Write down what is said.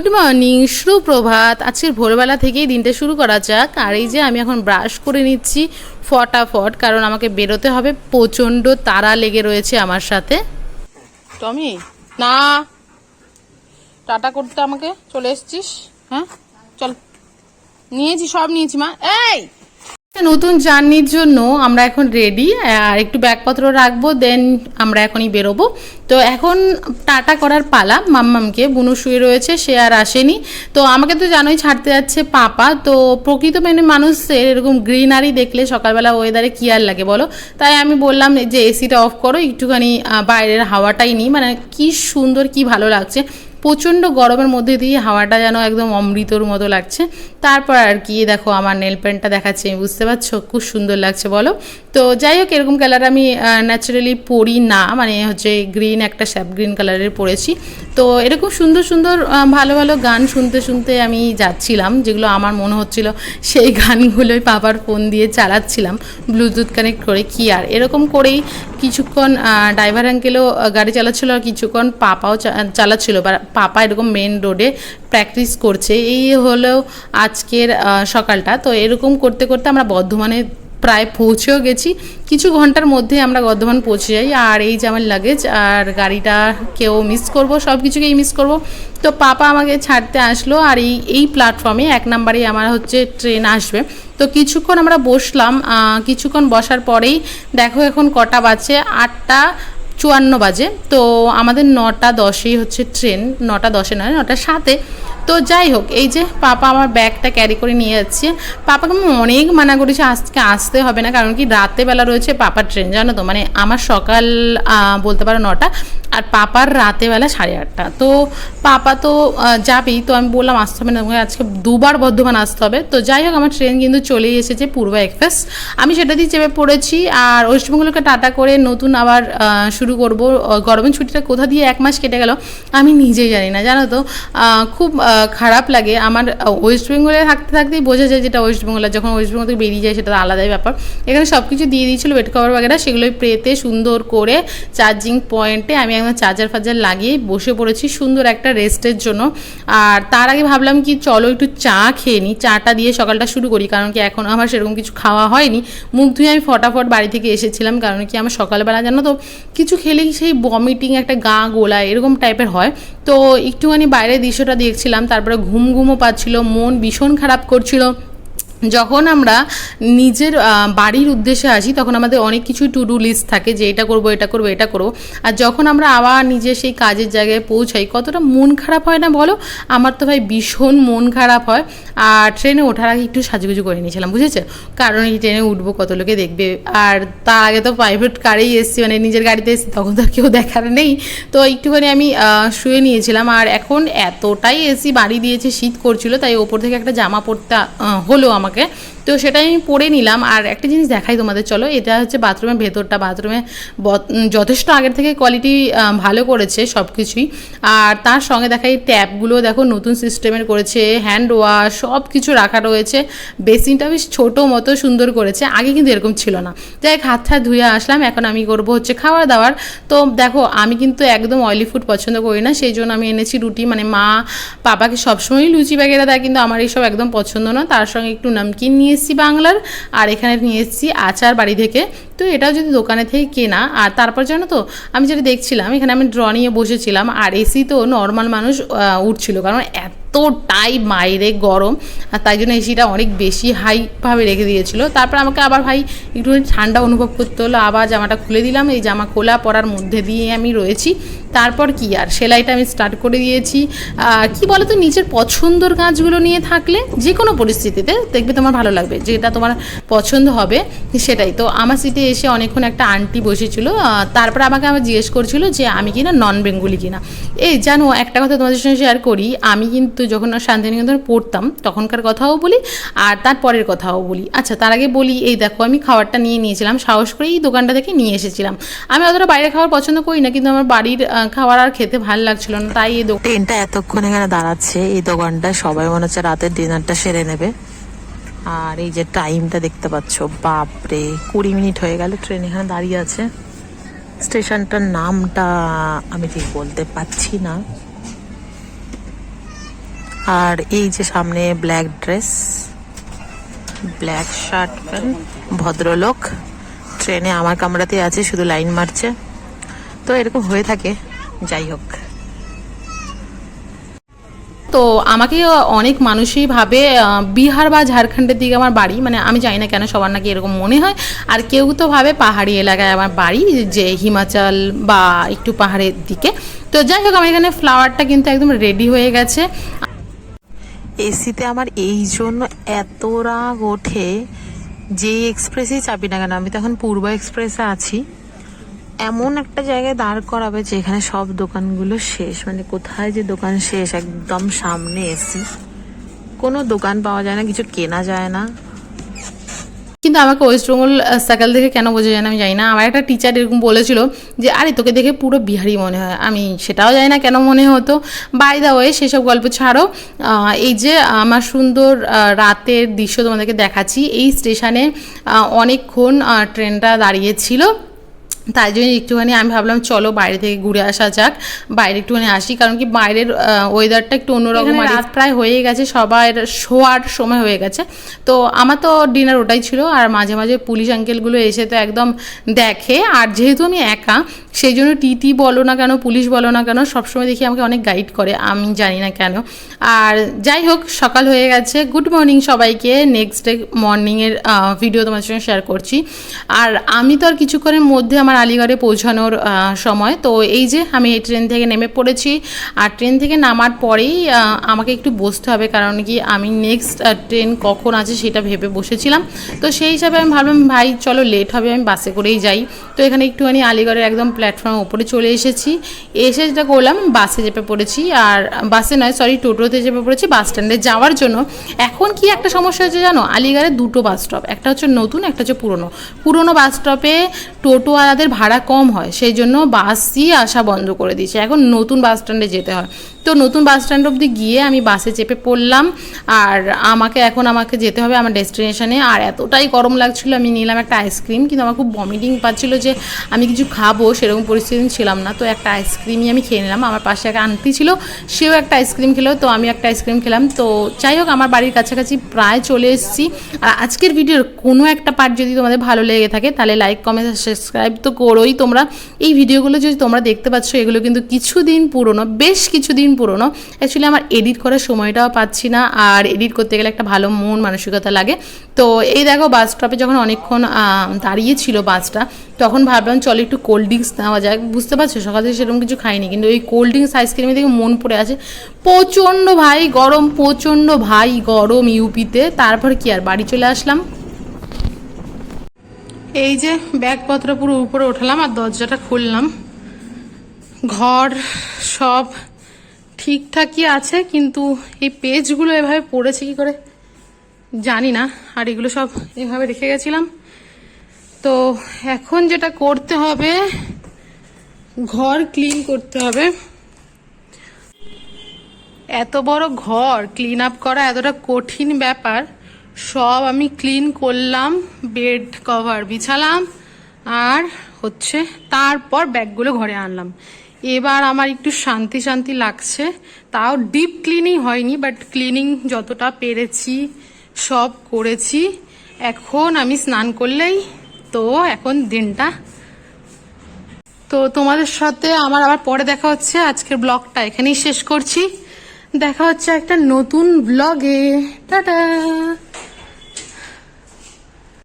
Good morning সুপ্রভাত। আজকের ভোরবেলা থেকেই দিনটা শুরু করা যাক। আর এই যে আমি এখন ব্রাশ করে নিচ্ছি ফটাফট, কারণ আমাকে বেরোতে হবে। প্রচণ্ড তারা লেগে রয়েছে আমার সাথে। টমি, না। টাটা করতে আমাকে। চলে এসছিস? হ্যাঁ? চল। নিয়েছি, সব নিয়েছি, মা। এই! নতুন জার্নির জন্য আমরা এখন রেডি আর একটু ব্যাগপত্র রাখব দেন আমরা এখনই বেরোবো। তো এখন টাটা করার পালা, মাম্মামকে। বুনু শুয়ে রয়েছে, সে আর আসেনি। তো আমাকে তো জানোই ছাড়তে যাচ্ছে পাপা। তো প্রকৃত মানে মানুষের এরকম গ্রিনারি দেখলে সকালবেলা ওয়েদারে কি আর লাগে বলো? তাই আমি বললাম যে এসিটা অফ করো, একটুখানি বাইরের হাওয়াটাই নিই। মানে কি সুন্দর, কি ভালো লাগছে। প্রচণ্ড গরমের মধ্যে দিয়ে হাওয়াটা যেন একদম অমৃতর মতো লাগছে। তারপর আর কি দেখো আমার নেল প্যান্টটা দেখাচ্ছে, বুঝতে পারছ? খুব সুন্দর লাগছে, বলো। তো যাই হোক, এরকম কালার আমি ন্যাচারালি পরি না। মানে হচ্ছে গ্রিন একটা স্যাপ গ্রিন কালারের পরেছি। তো এরকম সুন্দর সুন্দর ভালো ভালো গান শুনতে শুনতে আমি যাচ্ছিলাম, যেগুলো আমার মনে হচ্ছিল সেই গানগুলোই পাপার ফোন দিয়ে চালাচ্ছিলাম ব্লুটুথ কানেক্ট করে কি আর। এরকম করেই কিছুক্ষণ ড্রাইভার আঙ্কেলও গাড়ি চালাচ্ছিল আর কিছুক্ষণ পাপাও চালাচ্ছিল। পাপা এরকম মেন রোডে প্র্যাকটিস করছে। এই হলো আজকের সকালটা। তো এরকম করতে করতে আমরা বর্ধমানে প্রায় পৌঁছেও গেছি। কিছু ঘণ্টার মধ্যে আমরা বর্ধমান পৌঁছে যাই। আর এই যে আমার লাগেজ আর গাড়িটা কেউ মিস করব সব কিছুকেই মিস করব। তো পাপা আমাকে ছাড়তে আসলো আর এই এই প্ল্যাটফর্মে এক নাম্বারেই আমার হচ্ছে ট্রেন আসবে। তো কিছুক্ষণ আমরা বসলাম কিছুক্ষণ বসার পরেই দেখো এখন কটা বাজে আটটা চুয়ান্ন বাজে। তো আমাদের নটা দশেই হচ্ছে ট্রেন নটা দশে নয়, নটা সাতে। তো যাই হোক, এই যে পাপা আমার ব্যাগটা ক্যারি করে নিয়ে যাচ্ছে। পাপাকে আমি অনেক মানা করেছি, আজকে আসতে হবে না, কারণ কি রাতে বেলা রয়েছে পাপার ট্রেন জানো তো? মানে আমার সকাল বলতে পারো নটা, আর পাপার রাতে বেলা সাড়ে আটটা। তো পাপা তো যাবেই, তো আমি বললাম আসতে হবে না আজকে দুবার বর্ধমান আসতে হবে। তো যাই হোক, আমার ট্রেন কিন্তু চলেই এসেছে পূর্ব এক্সপ্রেস আমি সেটা দিয়ে চেপে পড়েছি, আর ওয়েস্টবেঙ্গলকে টাটা করে নতুন আবার শুরু করব। গরমের ছুটিটা কোথা দিয়ে এক মাস কেটে গেল, আমি নিজেই জানি না, জানো তো? খুব খারাপ লাগে, আমার ওয়েস্ট বেঙ্গলে থাকতে থাকতেই বোঝা যায় যেটা ওয়েস্ট বেঙ্গলের যখন ওয়েস্ট বেঙ্গল থেকে বেরিয়ে যায় সেটা আলাদাই ব্যাপার। এখানে সব কিছু দিয়ে দিয়েছিল বেড কভার বাগেরা, সেগুলোই প্রেতে সুন্দর করে চার্জিং পয়েন্টে আমি একদম চার্জার ফার্জার লাগিয়ে বসে পড়েছি, সুন্দর একটা রেস্টের জন্য। আর তার আগে ভাবলাম কি চলো একটু চা খেয়ে নিই চাটা দিয়ে সকালটা শুরু করি, কারণ কি এখন আমার সেরকম কিছু খাওয়া হয়নি। মুখ ধুয়ে আমি ফটাফট বাড়ি থেকে এসেছিলাম, কারণ কি আমার সকালবেলা জানো তো, কিছু খেলেই সেই বমিটিং একটা গা গোলা এরকম টাইপের হয়। তো একটুখানি বাইরের দৃশ্যটা দেখছিলাম তারপরে ঘুম ঘুমও পাচ্ছিল মন ভীষণ খারাপ করছিল। যখন আমরা নিজের বাড়ির উদ্দেশ্যে আসি, তখন আমাদের অনেক কিছু টু ডু লিস্ট থাকে যে এটা করব এটা করব এটা করব। আর যখন আমরা আবার নিজে সেই কাজের জায়গায় পৌঁছাই, কতটা মন খারাপ হয় না বলো? আমার তো ভাই ভীষণ মন খারাপ হয়। আর ট্রেনে ওঠার আগে একটু সাজুগুজু করে নিয়েছিলাম, বুঝেছ? কারণ এই ট্রেনে উঠবো, কত লোকে দেখবে। আর তার আগে তো প্রাইভেট কারেই এসেছি মানে নিজের গাড়িতে এসেছি, তখন তো কেউ দেখার নেই। তো একটুখানি আমি শুয়ে নিয়েছিলাম। আর এখন এতটাই এসি বাড়ি দিয়েছে, শীত করছিল, তাই ওপর থেকে একটা জামা পরতে হলো আমাকে। তোমাকে তো সেটাই আমি পরে নিলাম। আর একটা জিনিস দেখাই তোমাদের, চলো। এটা হচ্ছে বাথরুমের ভেতরটা। বাথরুমে যথেষ্ট আগের থেকে কোয়ালিটি ভালো করেছে সব কিছুই আর তার সঙ্গে দেখাই ট্যাপগুলো। দেখো, নতুন সিস্টেমের করেছে হ্যান্ড ওয়াশ সব কিছু রাখা রয়েছে। বেসিনটা বেশ ছোটো মতো সুন্দর করেছে। আগে কিন্তু এরকম ছিল না। যাই হোক, হাত হাত ধুয়ে আসলাম। এখন আমি করব হচ্ছে খাওয়া দাওয়ার। তো দেখো, আমি কিন্তু একদম অয়েলি ফুড পছন্দ করি না। সেই জন্য আমি এনেছি রুটি। মানে মা, পাপাকে সবসময়ই লুচি বাগেরা দেয়, কিন্তু আমার এইসব একদম পছন্দ না। তার সঙ্গে একটু নামকিন নিয়ে এসেছি বাংলার, আর এখানে নিয়ে এসেছি আচার বাড়ি থেকে। তো এটাও যদি দোকানে থেকে কেনা, আর তারপর জানো তো, আমি যেটা দেখছিলাম, এখানে আমি ড্র নিয়ে বসেছিলাম, আর এসি তো নর্মাল মানুষ উঠছিল। কারণ এতটাই বাইরে গরম, আর তাই জন্য এসিটা অনেক বেশি হাইভাবে রেখে দিয়েছিল। তারপর আমাকে আবার ভাই একটু ঠান্ডা অনুভব করতে হলো, আবার জামাটা খুলে দিলাম। এই জামা খোলা পরার মধ্যে দিয়ে আমি রয়েছি। তারপর কি আর? সেলাইটা আমি স্টার্ট করে দিয়েছি। কি বলো তো নিজের পছন্দর কাজগুলো নিয়ে থাকলে যে কোনো পরিস্থিতিতে দেখবে তোমার ভালো লাগবে, যেটা তোমার পছন্দ হবে সেটাই। তো আমার সিটে এসে অনেকক্ষণ একটা আন্টি বসেছিল তারপর আমাকে আমার জিজ্ঞেস করছিল যে আমি কিনা নন বেঙ্গলি কিনা। এই জানো, একটা কথা তোমাদের সঙ্গে শেয়ার করি, আমি কিন্তু যখন শান্তিনিকেতনে পড়তাম, তখনকার কথাও বলি আর তারপরের কথাও বলি। আচ্ছা তার আগে বলি, এই দেখো আমি খাবারটা নিয়ে নিয়েছিলাম, সাহস করে এই দোকানটা থেকে নিয়ে এসেছিলাম। আমি অতটা বাইরে খাবার পছন্দ করি না, কিন্তু আমার বাড়ির খাবার আর খেতে ভালো লাগছিল না, তাই এই ট্রেনটা এতক্ষণ এখানে দাঁড়াচ্ছে, এই দোকানটায় সবাই মনে হচ্ছে রাতের ডিনারটা সেরে নেবে। আর এই যে টাইমটা দেখতে পাচ্ছ, বাপরে, কুড়ি মিনিট হয়ে গেল ট্রেন এখানে দাঁড়িয়ে আছে। স্টেশনটার নামটা আমি ঠিক বলতে পারছি না। আর এই যে সামনে black dress black shirt pant ভদ্রলোক। ট্রেনে আমার কামরাতে আছে, শুধু লাইন মারছে। তো এরকম হয়ে থাকে, যাই হোক। তো আমাকে অনেক মানুষই ভাবে বিহার বা ঝাড়খণ্ডের দিকে আমার বাড়ি মানে আমি জানি না কেন সবার নাকি এরকম মনে হয়। আর কেউ তো ভাবে পাহাড়ি এলাকায় আমার বাড়ি, যে হিমাচল বা একটু পাহাড়ের দিকে। তো যাই হোক, আমার এখানে ফ্লাওয়ারটা কিন্তু একদম রেডি হয়ে গেছে। এসিতে আমার এই জন্য এত রাগ ওঠে, যে এক্সপ্রেসেই চাপি না কেন, আমি তো এখন পূর্ব এক্সপ্রেসে আছি। এমন একটা জায়গায় দাঁড় করাবে যেখানে সব দোকানগুলো শেষ মানে কোথায় যে দোকান শেষ, একদম সামনে এসি। কোনো দোকান পাওয়া যায় না, কিছু কেনা যায় না। কিন্তু আমাকে ওয়েস্ট বেঙ্গল সাইকেল দেখে কেন বোঝা যায় না, আমি জানি না। আমার একটা টিচার এরকম বলেছিল যে, আরে, তোকে দেখে পুরো বিহারি মনে হয়। আমি সেটাও জানি না কেন মনে হতো। বাই দা ওয়ে সেসব গল্প ছাড়ো। এই যে আমার সুন্দর রাতের দৃশ্য তোমাদেরকে দেখাচ্ছি। এই স্টেশনে অনেকক্ষণ ট্রেনটা দাঁড়িয়েছিল তাই জন্য একটুখানি আমি ভাবলাম চলো বাইরে থেকে ঘুরে আসা যাক বাইরে একটুখানি আসি। কারণ কি বাইরের ওয়েদারটা একটু অন্যরকম রাত প্রায় হয়ে গেছে সবার শোয়ার সময় হয়ে গেছে। তো আমার তো ডিনার ওটাই ছিল আর মাঝে মাঝে পুলিশ আঙ্কেলগুলো এসে তো একদম দেখে। আর যেহেতু আমি একা সেই জন্য টিটি বলো না কেন পুলিশ বলো না কেন সবসময় দেখি আমাকে অনেক গাইড করে আমি জানি না কেন। আর যাই হোক সকাল হয়ে গেছে। গুড মর্নিং সবাইকে। নেক্সট ডে মর্নিংয়ের ভিডিও তোমার সঙ্গে শেয়ার করছি। আর আমি তো আর কিছুক্ষণের মধ্যে আমার আলিগড়ে পৌঁছানোর সময়। তো এই যে আমি এই ট্রেন থেকে নেমে পড়েছি, আর ট্রেন থেকে নামার পরেই আমাকে একটু বসতে হবে, কারণ কি আমি নেক্সট ট্রেন কখন আছে সেটা ভেবে বসেছিলাম। তো সেই হিসাবে আমি ভাবলাম, ভাই, চলো লেট হবে, আমি বাসে করেই যাই। তো এখানে একটুখানি আলিগড়ের একদম প্ল্যাটফর্মের উপরে চলে এসেছি। এসে যেটা করলাম, বাসে চেপে পড়েছি, আর বাসে নয় সরি টোটোতে চেপে পড়েছি বাস স্ট্যান্ডে যাওয়ার জন্য। এখন কি একটা সমস্যা হয়েছে জানো? আলিগড়ে দুটো বাস স্টপ একটা হচ্ছে নতুন, একটা হচ্ছে পুরনো। পুরনো বাস স্টপে টোটোওয়ালাদের ভাড়া কম হয়, সেই জন্য বাসই আসা বন্ধ করে দিয়েছে। এখন নতুন বাস স্ট্যান্ডে যেতে হয়। তো নতুন বাস স্ট্যান্ড অবধি গিয়ে আমি বাসে চেপে পড়লাম। আর আমাকে এখন আমাকে যেতে হবে আমার ডেস্টিনেশনে। আর এতটাই গরম লাগছিল, আমি নিলাম একটা আইসক্রিম, কিন্তু আমার খুব ভমিটিং পাচ্ছিল যে আমি কিছু খাব, সেরকম পরিস্থিতি ছিলাম না। তো একটা আইসক্রিমই আমি খেয়ে নিলাম। আমার পাশে একটা আন্টি ছিল, সেও একটা আইসক্রিম খেলো, তো আমি একটা আইসক্রিম খেলাম। তো যাই হোক, আমার বাড়ির কাছাকাছি প্রায় চলে এসেছি। আর আজকের ভিডিওর কোনো একটা পার্ট যদি তোমাদের ভালো লেগে থাকে, তাহলে লাইক কমেন্ট সাবস্ক্রাইব তো করোই তোমরা। এই ভিডিওগুলো যদি তোমরা দেখতে পাচ্ছ, এগুলো কিন্তু কিছুদিন পুরনো, বেশ কিছুদিন পুরনো। অ্যাকচুয়ালি আমার এডিট করার সময়টাও পাচ্ছি না আর এডিট করতে গেলে একটা ভালো মন মানসিকতা লাগে। তো এই দেখো বাস স্টপে যখন অনেকক্ষণ আহ, দাঁড়িয়ে ছিল বাসটা তখন ভাবলাম চলো একটু কোল্ড ড্রিঙ্কস নেওয়া যাক। বুঝতে পারছ? সকাল থেকে সেরকম কিছু খাইনি কিন্তু এই কোল্ড ড্রিঙ্কস আইসক্রিমের দিকে মন পড়ে আছে। প্রচণ্ড ভাই গরম প্রচণ্ড ভাই গরম ইউপিতে তারপর কি আর বাড়ি চলে আসলাম। এই যে ব্যাগপত্র পুরো উপরে উঠালাম আর দরজাটা খুললাম। ঘর সব ঠিকঠাকই আছে, কিন্তু এই পেজগুলো এভাবে পড়েছে কি করে জানি না। আর এগুলো সব এভাবে রেখে গেছিলাম। তো এখন যেটা করতে হবে, ঘর ক্লিন করতে হবে। এত বড় ঘর, ক্লিন আপ করা এতটা কঠিন ব্যাপার। সব আমি ক্লিন করলাম, বেড কভার বিছালাম, আর হচ্ছে তারপর ব্যাগগুলো ঘরে আনলাম। এবার আমার একটু শান্তি শান্তি লাগছে। তাও ডিপ ক্লিনিং হয়নি বাট ক্লিনিং যতটা পেরেছি, সব করেছি। এখন আমি স্নান করলেই তো এখন দিনটা। তো তোমাদের সাথে আমার আবার পরে দেখা হচ্ছে, আজকের ব্লগটা এখানেই শেষ করছি। দেখা হচ্ছে একটা নতুন ব্লগে। টাটা!